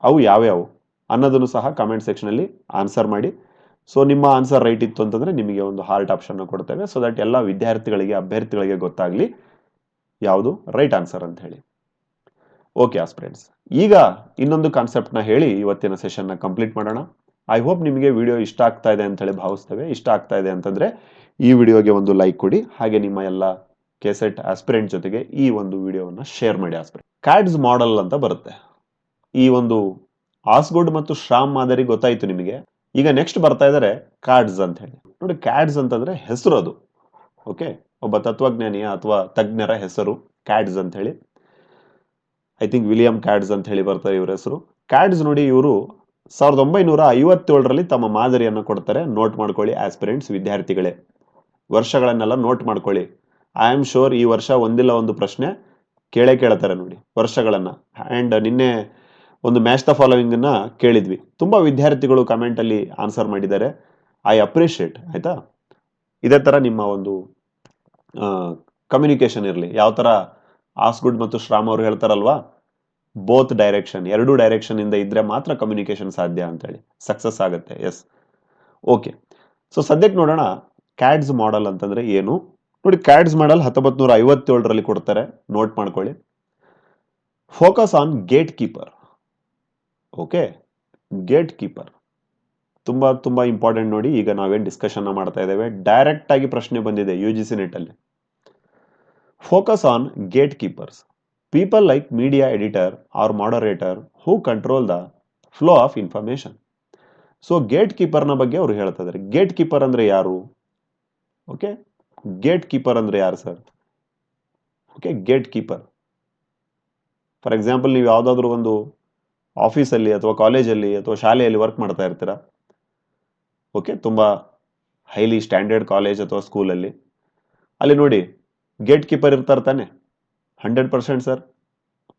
[SPEAKER 1] ಅವು ಯಾವ್ಯಾವು? ಅನ್ನೋದನ್ನು ಸಹ ಕಮೆಂಟ್ ಸೆಕ್ಷನಲ್ಲಿ ಆನ್ಸರ್ ಮಾಡಿ. ಸೊ ನಿಮ್ಮ ಆನ್ಸರ್ ರೈಟ್ ಇತ್ತು ಅಂತಂದ್ರೆ ನಿಮಗೆ ಒಂದು ಹಾರ್ಟ್ ಆಪ್ಷನ್ ಕೊಡ್ತೇವೆ. ಸೊ ದಟ್ ಎಲ್ಲ ವಿದ್ಯಾರ್ಥಿಗಳಿಗೆ, ಅಭ್ಯರ್ಥಿಗಳಿಗೆ ಗೊತ್ತಾಗ್ಲಿ. ಯಾವುದು? ರೈಟ್ ಆನ್ಸರ್ ಅಂತ ಹೇಳಿ. ಓಕೆ ಆಸ್ಪ್ರೆಂಡ್ಸ್ ಈಗ ಇನ್ನೊಂದು ಕಾನ್ಸೆಪ್ಟ್ನ ಹೇಳಿ ಇವತ್ತಿನ ಸೆಷನ್ನ ಕಂಪ್ಲೀಟ್ ಮಾಡೋಣ. ಐ ಹೋಪ್ ನಿಮಗೆ ವಿಡಿಯೋ ಇಷ್ಟ ಆಗ್ತಾ ಇದೆ ಅಂತ ಹೇಳಿ ಭಾವಿಸ್ತೇವೆ. ಇಷ್ಟ ಆಗ್ತಾ ಇದೆ ಅಂತಂದ್ರೆ ಈ ವಿಡಿಯೋಗೆ ಒಂದು ಲೈಕ್ ಕೊಡಿ. ಹಾಗೆ ನಿಮ್ಮ ಎಲ್ಲ ಕೆಸೆಟ್ ಆಸ್ಪಿರೆಂಟ್ ಜೊತೆಗೆ ಈ ಒಂದು ವಿಡಿಯೋವನ್ನು ಶೇರ್ ಮಾಡಿ ಆಸ್ಪಿರೆಂಟ್ ಕ್ಯಾಡ್ಸ್ ಮಾಡೆಲ್ ಅಂತ ಬರುತ್ತೆ. ಈ ಒಂದು ಆಸ್ಗುಡ್ ಮತ್ತು ಶ್ರಾಮ್ ಮಾದರಿ ಗೊತ್ತಾಯ್ತು ನಿಮಗೆ. ಈಗ ನೆಕ್ಸ್ಟ್ ಬರ್ತಾ ಇದ್ದಾರೆ ಕ್ಯಾಡ್ಸ್ ಅಂತ ಹೇಳಿ. ನೋಡಿ ಕ್ಯಾಡ್ಸ್ ಅಂತಂದ್ರೆ ಹೆಸರು ಅದು. ಓಕೆ ಒಬ್ಬ ತತ್ವಜ್ಞಾನಿಯ ಅಥವಾ ತಜ್ಞರ ಹೆಸರು ಕ್ಯಾಡ್ಸ್ ಅಂತ ಹೇಳಿ ಐ ಥಿಂಕ್ ವಿಲಿಯಂ ಕ್ಯಾಡ್ಸ್ ಅಂತ ಹೇಳಿ ಬರ್ತಾರೆ ಇವರ ಹೆಸರು. ಕ್ಯಾಡ್ಸ್ ನೋಡಿ ಇವರು ಸಾವಿರದ ಒಂಬೈನೂರ ಐವತ್ತೇಳರಲ್ಲಿ ತಮ್ಮ ಮಾದರಿಯನ್ನು ಕೊಡ್ತಾರೆ. ನೋಟ್ ಮಾಡ್ಕೊಳ್ಳಿ ಆಸ್ಪಿರೆಂಟ್ಸ್ ವಿದ್ಯಾರ್ಥಿಗಳೇ. ವರ್ಷಗಳನ್ನೆಲ್ಲ ನೋಟ್ ಮಾಡ್ಕೊಳ್ಳಿ. ಐ ಆಮ್ ಶೋರ್ ಈ ವರ್ಷ ಒಂದಿಲ್ಲ ಒಂದು ಪ್ರಶ್ನೆ ಕೇಳೇ ಕೇಳ್ತಾರೆ ನೋಡಿ, ವರ್ಷಗಳನ್ನ. ಅಂಡ್ ನಿನ್ನೆ ಒಂದು ಮ್ಯಾಚ್ ದ ಫಾಲೋವಿಂಗ್ನ ಕೇಳಿದ್ವಿ. ತುಂಬಾ ವಿದ್ಯಾರ್ಥಿಗಳು ಕಮೆಂಟಲ್ಲಿ ಆನ್ಸರ್ ಮಾಡಿದ್ದಾರೆ. ಐ ಅಪ್ರಿಷಿಯೇಟ್ ಆಯಿತಾ? ಇದೇ ತರ ನಿಮ್ಮ ಒಂದು ಕಮ್ಯುನಿಕೇಶನ್ ಇರಲಿ. ಯಾವ ಥರ ಆಸ್ಗುಡ್ ಮತ್ತು ಶ್ರಾಮ್ ಅವರು ಹೇಳ್ತಾರಲ್ವಾ? ಬೋತ್ ಡೈರೆಕ್ಷನ್ ಎರಡು ಡೈರೆಕ್ಷನ್ ಇಂದ ಇದ್ರೆ ಮಾತ್ರ ಕಮ್ಯುನಿಕೇಷನ್ ಸಾಧ್ಯ ಅಂತ ಹೇಳಿ ಸಕ್ಸಸ್ ಆಗುತ್ತೆ ಎಸ್ ಓಕೆ ಸೊ ಸದ್ಯಕ್ಕೆ ನೋಡೋಣ ಕ್ಯಾಡ್ಸ್ ಮಾಡೆಲ್ ಅಂತಂದ್ರೆ ಏನು? ನೋಡಿ ಕ್ಯಾಡ್ಸ್ ಮಾಡೆಲ್ ಹತ್ತೊಂಬತ್ ನೂರ ಐವತ್ತೇಳರಲ್ಲಿ ಕೊಡ್ತಾರೆ. ನೋಟ್ ಮಾಡ್ಕೊಳ್ಳಿ. Focus on gate keeper okay gate keeper ತುಂಬಾ ತುಂಬಾ ಇಂಪಾರ್ಟೆಂಟ್ ನೋಡಿ. ಈಗ ನಾವೇನು ಡಿಸ್ಕಷನ್ ಮಾಡ್ತಾ ಇದ್ದೇವೆ. ಡೈರೆಕ್ಟ್ ಆಗಿ ಪ್ರಶ್ನೆ ಬಂದಿದೆ U G C NET focus on gate keepers people like media editor or moderator who control the flow of information so gate ಕೀಪರ್ನ ಬಗ್ಗೆ ಅವರು ಹೇಳ್ತಾ ಇದ್ದಾರೆ ಗೇಟ್ ಕೀಪರ್ ಅಂದರೆ ಯಾರು? ಓಕೆ ಗೇಟ್ ಕೀಪರ್ ಅಂದರೆ ಯಾರು sir okay gate keeper for example ನೀವು ಯಾವುದಾದ್ರೂ ಒಂದು ಆಫೀಸಲ್ಲಿ ಅಥವಾ ಕಾಲೇಜಲ್ಲಿ ಅಥವಾ ಶಾಲೆಯಲ್ಲಿ ವರ್ಕ್ ಮಾಡ್ತಾ ಇರ್ತೀರಾ? ಓಕೆ ತುಂಬ ಹೈಲಿ ಸ್ಟ್ಯಾಂಡರ್ಡ್ ಕಾಲೇಜ್ ಅಥವಾ ಸ್ಕೂಲಲ್ಲಿ ಅಲ್ಲಿ ನೋಡಿ ಗೇಟ್ ಕೀಪರ್ ಇರ್ತಾರೆ ತಾನೆ. Hundred percent sir.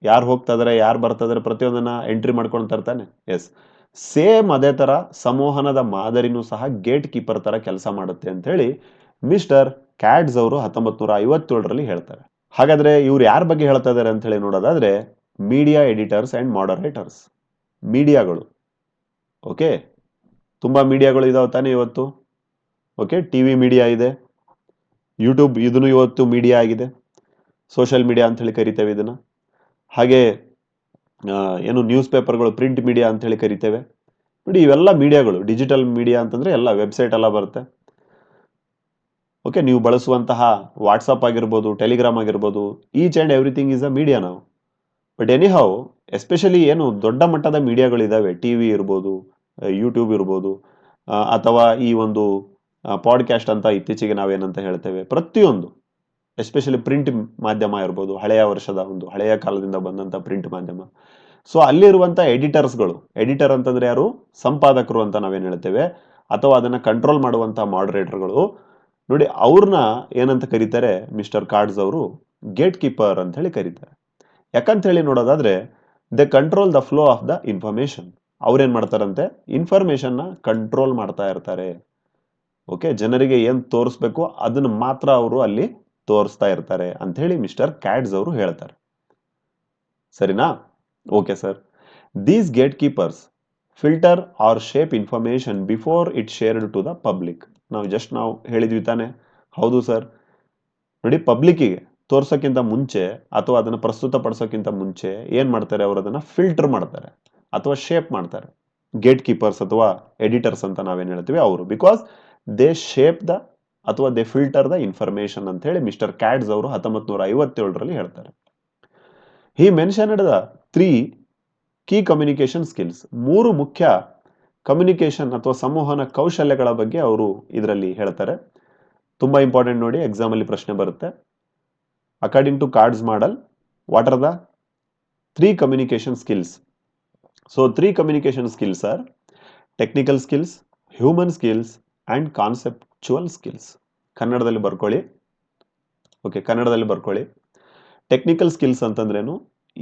[SPEAKER 1] ಯಾರು ಹೋಗ್ತಾ ಇದಾರೆ ಯಾರು ಬರ್ತಾ ಇದಾರೆ ಪ್ರತಿಯೊಂದನ್ನ ಎಂಟ್ರಿ ಮಾಡ್ಕೊಳ್ತಾರೆ ತಾನೆ. ಎಸ್ ಸೇಮ್ ಅದೇ ತರ ಸಂವಹನದ ಮಾದರಿನೂ ಸಹ ಗೇಟ್ ಕೀಪರ್ ತರ ಕೆಲಸ ಮಾಡುತ್ತೆ ಅಂತ ಹೇಳಿ ಮಿಸ್ಟರ್ ಕ್ಯಾಡ್ಸ್ ಅವರು ಹತ್ತೊಂಬತ್ತು ನೂರ ಐವತ್ತೇಳರಲ್ಲಿ ಹೇಳ್ತಾರೆ. ಹಾಗಾದ್ರೆ ಇವ್ರು ಯಾರ ಬಗ್ಗೆ ಹೇಳ್ತಾ ಇದ್ದಾರೆ ಅಂತ ಹೇಳಿ ನೋಡೋದಾದ್ರೆ ಮೀಡಿಯಾ ಎಡಿಟರ್ಸ್ ಅಂಡ್ ಮಾಡರೇಟರ್ಸ್. ಮೀಡಿಯಾಗಳು. ಓಕೆ? ತುಂಬಾ ಮೀಡಿಯಾಗಳು ಇದಾವೆ ತಾನೇ ಇವತ್ತು. ಓಕೆ? ಟಿ ವಿ ಮೀಡಿಯಾ ಇದೆ. ಯೂಟ್ಯೂಬ್ ಇದನ್ನು ಇವತ್ತು ಮೀಡಿಯಾ ಆಗಿದೆ. ಸೋಷಿಯಲ್ ಮೀಡಿಯಾ ಅಂತ ಹೇಳಿ ಕರಿತೇವೆ ಇದನ್ನು. ಹಾಗೆ ಏನು ನ್ಯೂಸ್ ಪೇಪರ್ಗಳು ಪ್ರಿಂಟ್ ಮೀಡಿಯಾ ಅಂತ ಹೇಳಿ ಕರಿತೇವೆ. ನೋಡಿ, ಇವೆಲ್ಲ ಮೀಡಿಯಾಗಳು ಡಿಜಿಟಲ್ ಮೀಡಿಯಾ ಅಂತಂದರೆ ಎಲ್ಲ ವೆಬ್ಸೈಟ್ ಎಲ್ಲ ಬರುತ್ತೆ. ಓಕೆ ನೀವು ಬಳಸುವಂತಹ ವಾಟ್ಸಪ್ ಆಗಿರ್ಬೋದು ಟೆಲಿಗ್ರಾಮ್ ಆಗಿರ್ಬೋದು each and everything is a media ನಾವು ಬಟ್ ಎನಿ ಹೌ ಎಸ್ಪೆಷಲಿ ಏನು ದೊಡ್ಡ ಮಟ್ಟದ ಮೀಡಿಯಾಗಳಿದ್ದಾವೆ ಟಿ ವಿ ಇರ್ಬೋದು ಯೂಟ್ಯೂಬ್ ಇರ್ಬೋದು ಅಥವಾ ಈ ಒಂದು ಪಾಡ್ಕ್ಯಾಸ್ಟ್ ಅಂತ ಇತ್ತೀಚೆಗೆ ನಾವೇನಂತ ಹೇಳ್ತೇವೆ, ಪ್ರತಿಯೊಂದು ಎಸ್ಪೆಷಲಿ ಪ್ರಿಂಟ್ ಮಾಧ್ಯಮ ಇರ್ಬೋದು, ಹಳೆಯ ವರ್ಷದ ಒಂದು, ಹಳೆಯ ಕಾಲದಿಂದ ಬಂದಂಥ ಪ್ರಿಂಟ್ ಮಾಧ್ಯಮ. ಸೊ ಅಲ್ಲಿರುವಂಥ ಎಡಿಟರ್ಸ್ಗಳು ಎಡಿಟರ್ ಅಂತಂದ್ರೆ ಯಾರು? ಸಂಪಾದಕರು ಅಂತ ನಾವೇನು ಹೇಳ್ತೇವೆ, ಅಥವಾ ಅದನ್ನ ಕಂಟ್ರೋಲ್ ಮಾಡುವಂಥ ಮಾಡರೇಟರ್ಗಳು ನೋಡಿ ಅವ್ರನ್ನ ಏನಂತ ಕರೀತಾರೆ ಮಿಸ್ಟರ್ ಕಾರ್ಡ್ಸ್ ಅವರು? ಗೇಟ್ ಕೀಪರ್ ಅಂತ ಹೇಳಿ ಕರೀತಾರೆ. ಯಾಕಂತ ಹೇಳಿ ನೋಡೋದಾದ್ರೆ they control the flow of the information ಅವ್ರೇನ್ ಮಾಡ್ತಾರಂತೆ? ಇನ್ಫಾರ್ಮೇಶನ್ನ ಕಂಟ್ರೋಲ್ ಮಾಡ್ತಾ ಇರ್ತಾರೆ. ಓಕೆ ಜನರಿಗೆ ಏನ್ ತೋರಿಸ್ಬೇಕು ಅದನ್ನ ಮಾತ್ರ ಅವರು ಅಲ್ಲಿ ತೋರಿಸ್ತಾ ಇರ್ತಾರೆ ಅಂತ ಹೇಳಿ ಮಿಸ್ಟರ್ ಕ್ಯಾಡ್ಸ್ ಅವರು ಹೇಳ್ತಾರೆ. ಸರಿನಾ? Okay sir these gate keepers filter or shape information before it shared to the public ನಾವು ಜಸ್ಟ್ ನಾವು ಹೇಳಿದ್ವಿ ತಾನೆ. ಹೌದು ಸರ್ ನೋಡಿ ಪಬ್ಲಿಕ್ಕಿಗೆ ತೋರ್ಸೋಕ್ಕಿಂತ ಮುಂಚೆ ಅಥವಾ ಅದನ್ನ ಪ್ರಸ್ತುತಪಡಿಸೋಕ್ಕಿಂತ ಮುಂಚೆ ಏನ್ ಮಾಡ್ತಾರೆ ಅವರು ಅದನ್ನ ಫಿಲ್ಟರ್ ಮಾಡ್ತಾರೆ ಅಥವಾ ಶೇಪ್ ಮಾಡ್ತಾರೆ. ಗೇಟ್ ಕೀಪರ್ಸ್ ಅಥವಾ ಎಡಿಟರ್ಸ್ ಅಂತ ನಾವೇನ್ ಹೇಳ್ತೀವಿ? ಅವರು. ಬಿಕಾಸ್ ದೇ ಶೇಪ್ ದ ಅಥವಾ ದೇ ಫಿಲ್ಟರ್ ದ ಇನ್ಫಾರ್ಮೇಶನ್ ಅಂತ ಹೇಳಿ ಮಿಸ್ಟರ್ ಕ್ಯಾಡ್ಸ್ ಅವರು ಹತ್ತೊಂಬತ್ ನೂರ ಐವತ್ತೇಳರಲ್ಲಿ ಹೇಳ್ತಾರೆ. He mention the three key communication skills. ಮೂರು ಮುಖ್ಯ ಕಮ್ಯುನಿಕೇಶನ್ ಅಥವಾ ಸಂವಹನ ಕೌಶಲ್ಯಗಳ ಬಗ್ಗೆ ಅವರು ಇದರಲ್ಲಿ ಹೇಳ್ತಾರೆ. ತುಂಬ ಇಂಪಾರ್ಟೆಂಟ್ ನೋಡಿ, ಎಕ್ಸಾಮಲ್ಲಿ ಪ್ರಶ್ನೆ ಬರುತ್ತೆ. According to Cards model, what are the three communication skills? So, three communication skills are technical skills, human skills and conceptual skills ಕನ್ನಡದಲ್ಲಿ ಬರ್ಕೊಳ್ಳಿ. ಓಕೆ ಕನ್ನಡದಲ್ಲಿ ಬರ್ಕೊಳ್ಳಿ. ಟೆಕ್ನಿಕಲ್ ಸ್ಕಿಲ್ಸ್ ಅಂತಂದ್ರೇನು?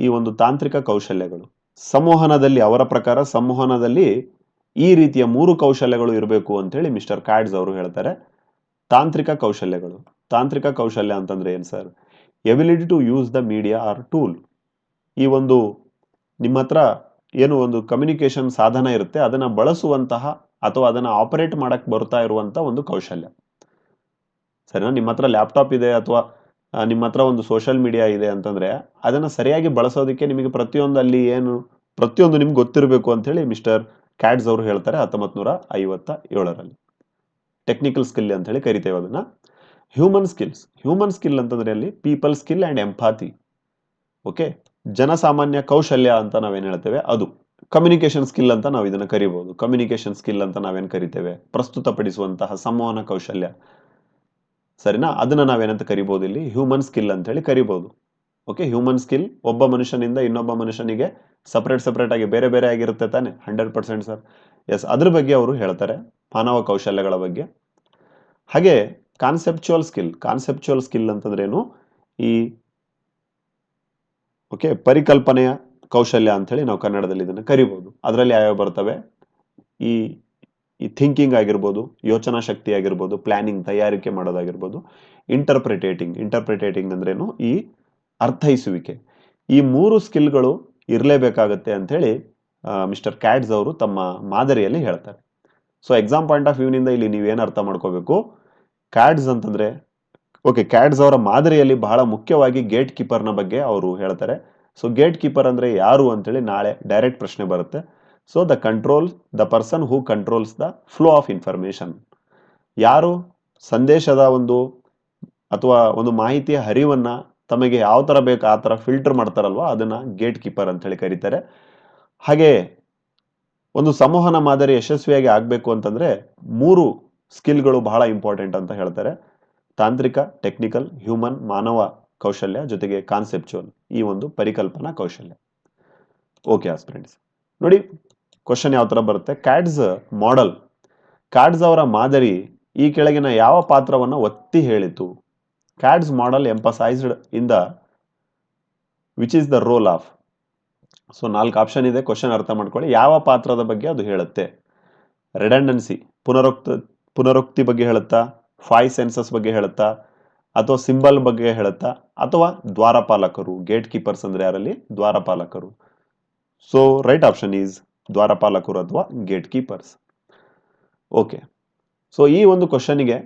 [SPEAKER 1] ಈ ಒಂದು ತಾಂತ್ರಿಕ ಕೌಶಲ್ಯಗಳು. ಸಂವಹನದಲ್ಲಿ ಅವರ ಪ್ರಕಾರ ಸಂವಹನದಲ್ಲಿ ಈ ರೀತಿಯ ಮೂರು ಕೌಶಲ್ಯಗಳು ಇರಬೇಕು ಅಂತೇಳಿ ಮಿಸ್ಟರ್ ಕ್ಯಾಡ್ಸ್ ಅವರು ಹೇಳ್ತಾರೆ. ತಾಂತ್ರಿಕ ಕೌಶಲ್ಯಗಳು. ತಾಂತ್ರಿಕ ಕೌಶಲ್ಯ ಅಂತಂದ್ರೆ ಏನು sir? Ability to use the media or tool ಈ ಒಂದು ನಿಮ್ಮ ಹತ್ರ ಏನು ಒಂದು ಕಮ್ಯುನಿಕೇಷನ್ ಸಾಧನ ಇರುತ್ತೆ, ಅದನ್ನು ಬಳಸುವಂತಹ ಅಥವಾ ಅದನ್ನ ಆಪರೇಟ್ ಮಾಡೋಕ್ಕೆ ಬರ್ತಾ ಇರುವಂತ ಒಂದು ಕೌಶಲ್ಯ. ಸರಿನಾ? ನಿಮ್ಮ ಹತ್ರ ಲ್ಯಾಪ್ಟಾಪ್ ಇದೆ ಅಥವಾ ನಿಮ್ಮ ಹತ್ರ ಒಂದು ಸೋಷಿಯಲ್ ಮೀಡಿಯಾ ಇದೆ ಅಂತಂದ್ರೆ, ಅದನ್ನ ಸರಿಯಾಗಿ ಬಳಸೋದಕ್ಕೆ ನಿಮಗೆ ಪ್ರತಿಯೊಂದು ಅಲ್ಲಿ ಏನು, ಪ್ರತಿಯೊಂದು ನಿಮ್ಗೆ ಗೊತ್ತಿರಬೇಕು ಅಂತ ಹೇಳಿ ಮಿಸ್ಟರ್ ಕ್ಯಾಡ್ಸ್ ಅವರು ಹೇಳ್ತಾರೆ ಹತ್ತೊಂಬತ್ ನೂರ ಐವತ್ತ ಏಳರಲ್ಲಿ. ಟೆಕ್ನಿಕಲ್ ಸ್ಕಿಲ್ ಅಂತ ಹೇಳಿ ಕರಿತೇವೆ ಅದನ್ನ. ಹ್ಯೂಮನ್ ಸ್ಕಿಲ್ಸ್ ಹ್ಯೂಮನ್ ಸ್ಕಿಲ್ ಅಂತಂದ್ರೆ ಅಲ್ಲಿ people skill and empathy okay ಜನಸಾಮಾನ್ಯ ಕೌಶಲ್ಯ ಅಂತ ನಾವೇನು ಹೇಳ್ತೇವೆ? ಅದು. ಕಮ್ಯುನಿಕೇಶನ್ ಸ್ಕಿಲ್ ಅಂತ ನಾವು ಇದನ್ನು ಕರಿಬಹುದು ಕಮ್ಯುನಿಕೇಶನ್ ಸ್ಕಿಲ್ ಅಂತ ನಾವೇನು ಕರಿತೇವೆ? ಪ್ರಸ್ತುತಪಡಿಸುವಂತಹ ಸಂವಹನ ಕೌಶಲ್ಯ. ಸರಿನಾ? ಅದನ್ನ ನಾವೇನಂತ ಕರಿಬೋದು ಇಲ್ಲಿ? ಹ್ಯೂಮನ್ ಸ್ಕಿಲ್ ಅಂತ ಹೇಳಿ ಕರಿಬೋದು. ಓಕೆ ಹ್ಯೂಮನ್ ಸ್ಕಿಲ್ ಒಬ್ಬ ಮನುಷ್ಯನಿಂದ ಇನ್ನೊಬ್ಬ ಮನುಷ್ಯನಿಗೆ ಸಪ್ರೇಟ್ ಸಪರೇಟ್ ಆಗಿ ಬೇರೆ ಬೇರೆ ಆಗಿರುತ್ತೆ ತಾನೆ? ಹಂಡ್ರೆಡ್ ಪರ್ಸೆಂಟ್ ಸರ್ ಎಸ್ ಅದ್ರ ಬಗ್ಗೆ ಅವರು ಹೇಳ್ತಾರೆ. ಮಾನವ ಕೌಶಲ್ಯಗಳ ಬಗ್ಗೆ. ಹಾಗೆ ಕಾನ್ಸೆಪ್ಚುವಲ್ ಸ್ಕಿಲ್ ಕಾನ್ಸೆಪ್ಚುವಲ್ ಸ್ಕಿಲ್ ಅಂತಂದ್ರೇನು? ಈ ಓಕೆ ಪರಿಕಲ್ಪನೆಯ ಕೌಶಲ್ಯ ಅಂತ ಹೇಳಿ ನಾವು ಕನ್ನಡದಲ್ಲಿ ಇದನ್ನು ಕರಿಬೋದು. ಅದರಲ್ಲಿ ಯಾವ್ಯಾವ ಬರ್ತವೆ? ಈ ಈ ಥಿಂಕಿಂಗ್ ಆಗಿರ್ಬೋದು, ಯೋಚನಾ ಶಕ್ತಿ ಆಗಿರ್ಬೋದು ಪ್ಲಾನಿಂಗ್ ತಯಾರಿಕೆ ಮಾಡೋದಾಗಿರ್ಬೋದು ಇಂಟರ್ಪ್ರಿಟೇಟಿಂಗ್ ಇಂಟರ್ಪ್ರಿಟೇಟಿಂಗ್ ಅಂದ್ರೇನು ಈ ಅರ್ಥೈಸುವಿಕೆ. ಈ ಮೂರು ಸ್ಕಿಲ್ಗಳು ಇರಲೇಬೇಕಾಗತ್ತೆ ಅಂತ ಹೇಳಿ ಮಿಸ್ಟರ್ ಕ್ಯಾಡ್ಸ್ ಅವರು ತಮ್ಮ ಮಾದರಿಯಲ್ಲಿ ಹೇಳ್ತಾರೆ. ಸೊ ಎಕ್ಸಾಮ್ ಪಾಯಿಂಟ್ ಆಫ್ ವ್ಯೂನಿಂದ ಇಲ್ಲಿ ನೀವೇನು ಅರ್ಥ ಮಾಡ್ಕೋಬೇಕು? ಕ್ಯಾಡ್ಸ್ ಅಂತಂದ್ರೆ ಓಕೆ ಕ್ಯಾಡ್ಸ್ ಅವರ ಮಾದರಿಯಲ್ಲಿ ಬಹಳ ಮುಖ್ಯವಾಗಿ ಗೇಟ್ ಕೀಪರ್ನ ಬಗ್ಗೆ ಅವರು ಹೇಳ್ತಾರೆ. ಸೊ ಗೇಟ್ ಕೀಪರ್ ಅಂದ್ರೆ ಯಾರು ಅಂತೇಳಿ ನಾಳೆ ಡೈರೆಕ್ಟ್ ಪ್ರಶ್ನೆ ಬರುತ್ತೆ. So the control the person who controls the flow of information ಯಾರು ಸಂದೇಶದ ಒಂದು ಅಥವಾ ಒಂದು ಮಾಹಿತಿಯ ಹರಿವನ್ನ ತಮಗೆ ಯಾವ ಥರ ಬೇಕು ಆ ಥರ ಫಿಲ್ಟರ್ ಮಾಡ್ತಾರಲ್ವಾ, ಅದನ್ನ ಗೇಟ್ ಕೀಪರ್ ಅಂತ ಹೇಳಿ ಕರೀತಾರೆ. ಹಾಗೆ ಒಂದು ಸಂವಹನ ಮಾದರಿ ಯಶಸ್ವಿಯಾಗಿ ಆಗಬೇಕು ಅಂತಂದ್ರೆ ಮೂರು ಸ್ಕಿಲ್ಗಳು ಬಹಳ ಇಂಪಾರ್ಟೆಂಟ್ ಅಂತ ಹೇಳ್ತಾರೆ. ತಾಂತ್ರಿಕ ಟೆಕ್ನಿಕಲ್ ಹ್ಯೂಮನ್ ಮಾನವ. ಕೌಶಲ್ಯ ಜೊತೆಗೆ ಕಾನ್ಸೆಪ್ಚುವಲ್ ಈ ಒಂದು ಪರಿಕಲ್ಪನಾ ಕೌಶಲ್ಯ. ಓಕೆ ಆಸ್ಪಿರೆಂಟ್ಸ್ ನೋಡಿ ಕ್ವಶನ್ ಯಾವ ತರ ಬರುತ್ತೆ? ಕ್ಯಾಡ್ಸ್ ಮಾಡೆಲ್ ಕ್ಯಾಡ್ಸ್ ಅವರ ಮಾದರಿ ಈ ಕೆಳಗಿನ ಯಾವ ಪಾತ್ರವನ್ನು ಒತ್ತಿ ಹೇಳಿತು? Cads model emphasised in the which is the role of so ನಾಲ್ಕು ಆಪ್ಷನ್ ಇದೆ. ಕ್ವಶನ್ ಅರ್ಥ ಮಾಡ್ಕೊಳ್ಳಿ. ಯಾವ ಪಾತ್ರದ ಬಗ್ಗೆ ಅದು ಹೇಳುತ್ತೆ? ರೆಡಂಡೆನ್ಸಿ ಪುನರೋಕ್ತ, ಪುನರೋಕ್ತಿ ಬಗ್ಗೆ ಹೇಳುತ್ತಾ? ಫೈವ್ ಸೆನ್ಸಸ್ ಬಗ್ಗೆ ಹೇಳುತ್ತಾ? ಅಥವಾ ಸಿಂಬಲ್ ಬಗ್ಗೆ ಹೇಳುತ್ತಾ? ಅಥವಾ ದ್ವಾರಪಾಲಕರು ಗೇಟ್ ಕೀಪರ್ಸ್ ಅಂದರೆ ಯಾರಲ್ಲಿ? ದ್ವಾರಪಾಲಕರು. ಸೊ ರೈಟ್ ಆಪ್ಷನ್ ಈಸ್ ದ್ವಾರಪಾಲಕರು ಅಥವಾ ಗೇಟ್ ಕೀಪರ್ಸ್ ಓಕೆ ಸೊ ಈ ಒಂದು ಕ್ವಶನ್ಗೆ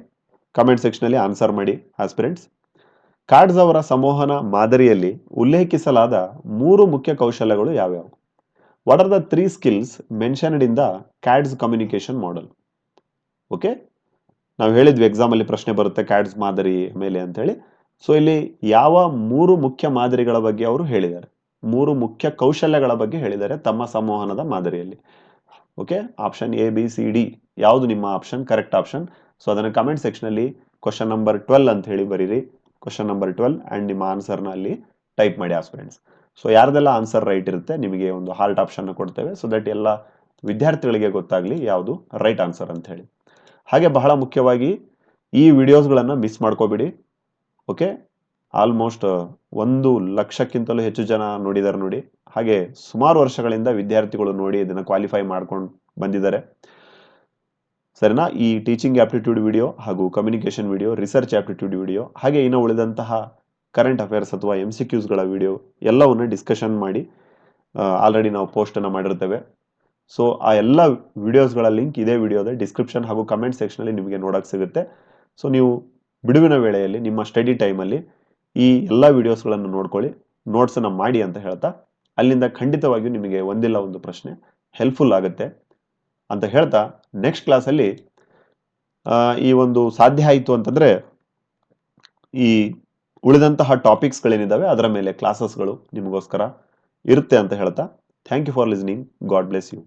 [SPEAKER 1] ಕಮೆಂಟ್ ಸೆಕ್ಷನಲ್ಲಿ ಆನ್ಸರ್ ಮಾಡಿ ಆಸ್ಪಿರೆಂಟ್ಸ್ ಕಾರ್ಡ್ಸ್ ಅವರ ಸಂವಹನ ಮಾದರಿಯಲ್ಲಿ ಉಲ್ಲೇಖಿಸಲಾದ ಮೂರು ಮುಖ್ಯ ಕೌಶಲ್ಯಗಳು ಯಾವ್ಯಾವು? What are the three skills mentioned in the Cads communication model okay ನಾವು ಹೇಳಿದ್ವಿ ಎಕ್ಸಾಮಲ್ಲಿ ಪ್ರಶ್ನೆ ಬರುತ್ತೆ ಕ್ಯಾಡ್ಸ್ ಮಾದರಿ ಮೇಲೆ ಅಂತ ಹೇಳಿ ಸೊ ಇಲ್ಲಿ ಯಾವ ಮೂರು ಮುಖ್ಯ ಮಾದರಿಗಳ ಬಗ್ಗೆ ಅವರು ಹೇಳಿದ್ದಾರೆ. ಮೂರು ಮುಖ್ಯ ಕೌಶಲ್ಯಗಳ ಬಗ್ಗೆ ಹೇಳಿದ್ದಾರೆ ತಮ್ಮ ಸಂವಹನದ ಮಾದರಿಯಲ್ಲಿ. Okay option A B C D ಯಾವುದು ನಿಮ್ಮ ಆಪ್ಷನ್ ಕರೆಕ್ಟ್ ಆಪ್ಷನ್ ಸೊ ಅದನ್ನು ಕಮೆಂಟ್ ಸೆಕ್ಷನಲ್ಲಿ ಕ್ವಶನ್ ನಂಬರ್ ಟ್ವೆಲ್ ಅಂತ ಹೇಳಿ ಬರೀರಿ. ಕ್ವಶನ್ ನಂಬರ್ ಟ್ವೆಲ್ ಆ್ಯಂಡ್ ನಿಮ್ಮ ಆನ್ಸರ್ನ ಅಲ್ಲಿ ಟೈಪ್ ಮಾಡಿ ಆಸ್ಪಿರೆಂಟ್ಸ್ ಸೊ ಯಾರ್ದೆಲ್ಲ ಆನ್ಸರ್ ರೈಟ್ ಇರುತ್ತೆ ನಿಮಗೆ ಒಂದು ಹಾರ್ಟ್ ಆಪ್ಷನ್ ಕೊಡ್ತೇವೆ. ಸೊ ದಟ್ ಎಲ್ಲ ವಿದ್ಯಾರ್ಥಿಗಳಿಗೆ ಗೊತ್ತಾಗಲಿ ಯಾವುದು ರೈಟ್ ಆನ್ಸರ್ ಅಂತ ಹೇಳಿ. ಹಾಗೆ ಬಹಳ ಮುಖ್ಯವಾಗಿ ಈ ವಿಡಿಯೋಸ್ಗಳನ್ನು ಮಿಸ್ ಮಾಡ್ಕೋಬೇಡಿ. ಓಕೆ ಆಲ್ಮೋಸ್ಟ್ ಒಂದು ಲಕ್ಷಕ್ಕಿಂತಲೂ ಹೆಚ್ಚು ಜನ ನೋಡಿದ್ದಾರೆ ನೋಡಿ. ಹಾಗೆ ಸುಮಾರು ವರ್ಷಗಳಿಂದ ವಿದ್ಯಾರ್ಥಿಗಳು ನೋಡಿ ಇದನ್ನು ಕ್ವಾಲಿಫೈ ಮಾಡ್ಕೊಂಡು ಬಂದಿದ್ದಾರೆ. ಸರಿನಾ? ಈ ಟೀಚಿಂಗ್ ಆಪ್ಟಿಟ್ಯೂಡ್ ವಿಡಿಯೋ ಹಾಗೂ communication video research aptitude video ಹಾಗೆ ಇನ್ನು ಉಳಿದಂತಹ ಕರೆಂಟ್ ಅಫೇರ್ಸ್ ಅಥವಾ ಎಂ ಸಿ ಕ್ಯೂಸ್ಗಳ ವಿಡಿಯೋ ಎಲ್ಲವನ್ನು ಡಿಸ್ಕಷನ್ ಮಾಡಿ ಆಲ್ರೆಡಿ ನಾವು ಪೋಸ್ಟನ್ನು ಮಾಡಿರ್ತೇವೆ. ಸೊ ಆ ಎಲ್ಲ ವಿಡಿಯೋಸ್ಗಳ ಲಿಂಕ್ ಇದೇ ವಿಡಿಯೋದ ಡಿಸ್ಕ್ರಿಪ್ಷನ್ ಹಾಗೂ ಕಮೆಂಟ್ ಸೆಕ್ಷನಲ್ಲಿ ನಿಮಗೆ ನೋಡೋಕ್ಕೆ ಸಿಗುತ್ತೆ. ಸೊ ನೀವು ಬಿಡುವಿನ ವೇಳೆಯಲ್ಲಿ, ನಿಮ್ಮ ಸ್ಟಡಿ ಟೈಮಲ್ಲಿ ಈ ಎಲ್ಲ ವಿಡಿಯೋಸ್ಗಳನ್ನು ನೋಡ್ಕೊಳ್ಳಿ. ನೋಟ್ಸನ್ನು ಮಾಡಿ ಅಂತ ಹೇಳ್ತಾ, ಅಲ್ಲಿಂದ ಖಂಡಿತವಾಗಿಯೂ ನಿಮಗೆ ಒಂದಿಲ್ಲ ಒಂದು ಪ್ರಶ್ನೆ ಹೆಲ್ಪ್ಫುಲ್ ಆಗುತ್ತೆ ಅಂತ ಹೇಳ್ತಾ ನೆಕ್ಸ್ಟ್ ಕ್ಲಾಸಲ್ಲಿ ಈ ಒಂದು ಸಾಧ್ಯ ಆಯಿತು ಅಂತಂದರೆ, ಈ ಉಳಿದಂತಹ ಟಾಪಿಕ್ಸ್ಗಳೇನಿದ್ದಾವೆ ಅದರ ಮೇಲೆ ಕ್ಲಾಸಸ್ಗಳು ನಿಮಗೋಸ್ಕರ ಇರುತ್ತೆ ಅಂತ ಹೇಳ್ತಾ thank you for listening God bless you